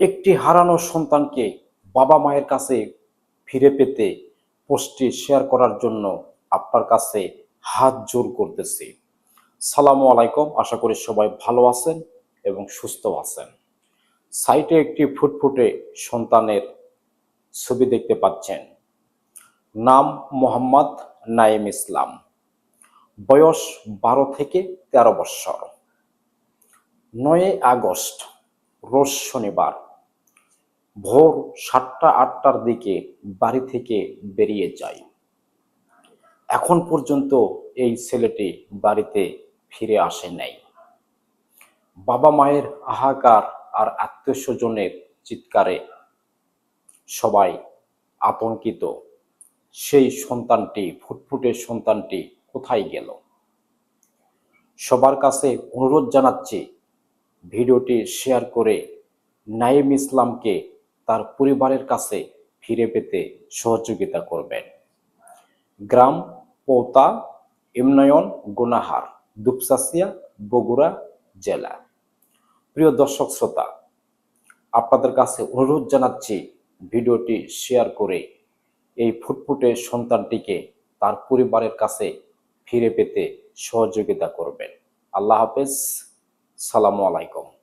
একটি হারানো সন্তানকে বাবা মায়ের কাছে ফিরে পেতে পোস্টটি শেয়ার করার জন্য আপনার কাছে হাত জোর করতেছি। সালামু আলাইকুম, আশা করি সবাই ভালো আছেন এবং সুস্থ আছেন। সাইটে একটি ফুটফুটে সন্তানের ছবি দেখতে পাচ্ছেন। নাম মোহাম্মদ নাইম ইসলাম। বয়স বারো থেকে তেরো বৎসর নয় আগস্ট, রোজ শনিবার। ভোর সাতটা, আটটার দিকে বাড়ি থেকে বেরিয়ে যায়। এখন পর্যন্ত এই ছেলেটি বাড়িতে ফিরে আসে নাই। বাবা মায়ের হাহাকার আর আত্মীয় স্বজনের চিৎকারে সবাই আতঙ্কিত। সেই সন্তানটি, ফুটফুটে সন্তানটি কোথায় গেল? সবার কাছে অনুরোধ জানাচ্ছি, ভিডিওটি শেয়ার করে নাইম ইসলামকে তার পরিবারের কাছে ফিরে পেতে সহযোগিতা করবেন। গ্রাম, পৌতা, ইমনয়ন, গুনাহার, দুপসাসিয়া, বগুড়া জেলা। প্রিয় দর্শক শ্রোতা, আপনাদের কাছে অনুরোধ জানাচ্ছি ভিডিওটি শেয়ার করে এই ফুটফুটে সন্তানটিকে তার পরিবারের কাছে ফিরে পেতে সহযোগিতা করবেন। আল্লাহ হাফেজ। সালামু আলাইকুম।